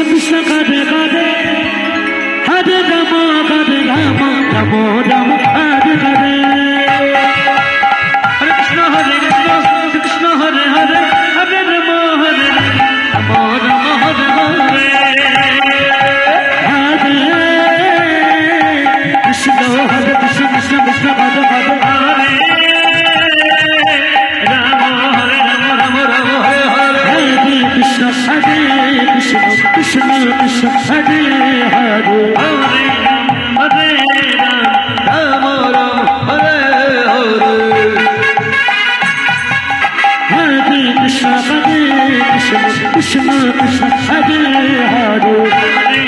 কৃষ্ণ কাঁদে কাঁদে হরে রাম হরে রাম রাম রাম হরে Krishna Krishna Krishna हरे हर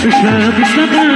Krishna Krishna